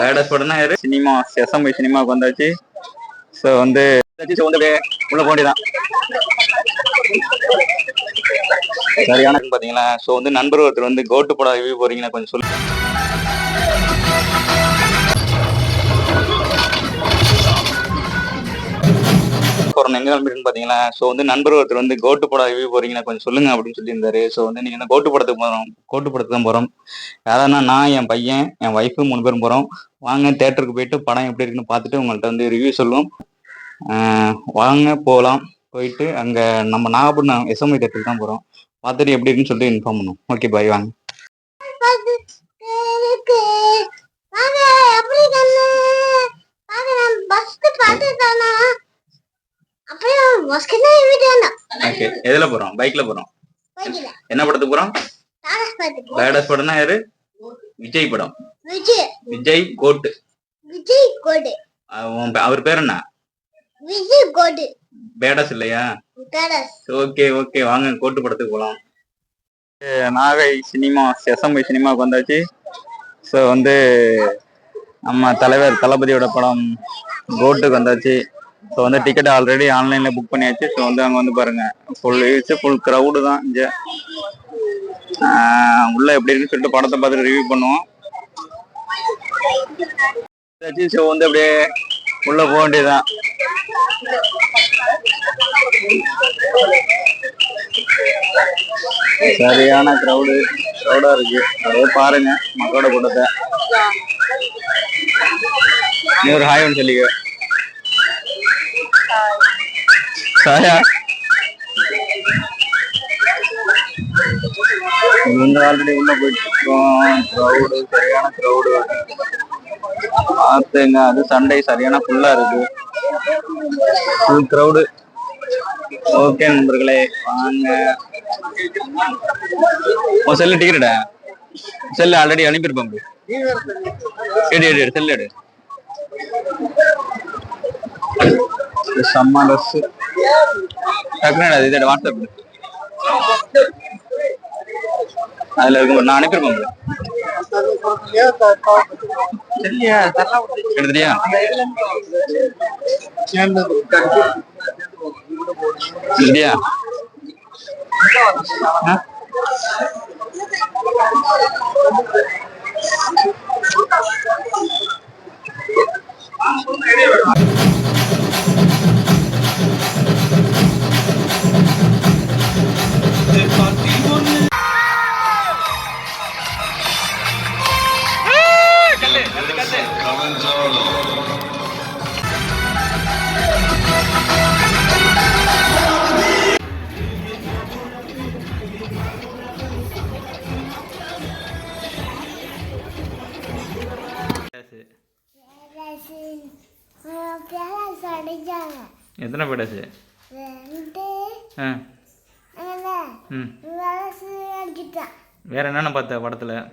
Badass படம்னா யாரு? Cinema SMI சினிமாவுக்கு வந்தாச்சு. ஸோ வந்து ஸோ வந்து உள்ள போண்டிதான் சரியான பாத்தீங்களா? ஸோ வந்து நண்பர் ஒருத்தர் வந்து கோட்டு படம் ரிவ்யூ போறீங்கன்னா கொஞ்சம் சொல்லுங்க போறோம். எங்க கிளம்பிட்டு பாத்தீங்களா ஸோ வந்து நண்பர் ஒருத்தர் வந்து கோட்டு படம் ரிவ்யூ போறீங்கன்னா கொஞ்சம் சொல்லுங்க அப்படின்னு சொல்லியிருந்தாரு. ஸோ வந்து நீங்க இந்த கோட்டு படத்துக்கு போறோம். கோட்டு படத்துக்கு தான் போறோம். யாரானா நான் என் பையன் என் ஒய்ஃபு மூணு பேரும் போறோம். வாங்க தேட்டருக்கு போயிட்டு படம் எப்படி இருக்குன்னு பார்த்துட்டு உங்கள்கிட்ட வந்து ரிவ்யூ சொல்லுவோம். வாங்க போகலாம் போயிட்டு அங்க நம்ம நாகப்பட்டினம் எஸ்எம்ஐ தேட்டருக்கு தான் போறோம். பார்த்துட்டு எப்படி இருக்குன்னு சொல்லிட்டு இன்ஃபார்ம் பண்ணுவோம். ஓகே பாய் வாங்க. ஓகே எதுல போறோம்? பைக்ல போறோம். என்ன படத்துக்கு போறோம்? பேடஸ் படம்னா யாரு? விஜய் படம். விஜய். விஜய் கோட்டு. விஜய் கோடு. அஹ் உன் பே- அவர் பேர் என்ன? விஜய் கோடு. பேடஸ் இல்லையா? ஓகே ஓகே வாங்க கோட்டு படத்துக்கு போகலாம் நாகை சினிமா எஸ்எம்ஐ சினிமாவுக்கு வந்தாச்சு. ஸோ வந்து நம்ம தலைவர் தளபதியோட படம் கோட்டுக்கு வந்தாச்சு. ஸோ வந்து டிக்கெட் ஆல்ரெடி ஆன்லைனில் புக் பண்ணியாச்சு. ஸோ வந்து அங்கே வந்து பாருங்கள் ஃபுல் யூஸ் ஃபுல் க்ரௌடு தான் இங்கே. உள்ள எப்படி இருக்குன்னு சொல்லிட்டு படத்தை பார்த்துட்டு ரிவ்யூ பண்ணுவோம். ஸோ வந்து அப்படியே உள்ளே போக வேண்டியதுதான். சரியான க்ரௌடு க்ரௌடாக இருக்கு. அதே பாருங்க மக்களோட கூட்டத்தை. நீ ஒரு ஹாய் ஒன்று சொல்லிக்க. சாயா. இவங்க ஆல்ரெடி உள்ள போயிட்டு க்ரௌடு சரியான க்ரௌடு பார்த்துங்க அது சண்டை சரியான ஃபுல்லா இருக்கு. ஃபுல் க்ரௌடு ஓகே நண்பர்களே வாங்க. உன் செல்லு டிக்கெட்டா செல்லு ஆல்ரெடி அனுப்பியிருப்பேன் எடு எடு எடு செல்லு எடு. செம்ம ட்ரெஸ் டக்குனு எடு, இது எடு, வாட்ஸ்அப். அதுல இருக்கும் நான் அனுப்பியிருப்பேன் எடுத்துட்டியா? அடிச்சாங்க எத்தனை அடிச்சிட்டான் வேற என்னென்ன பார்த்த படத்துல?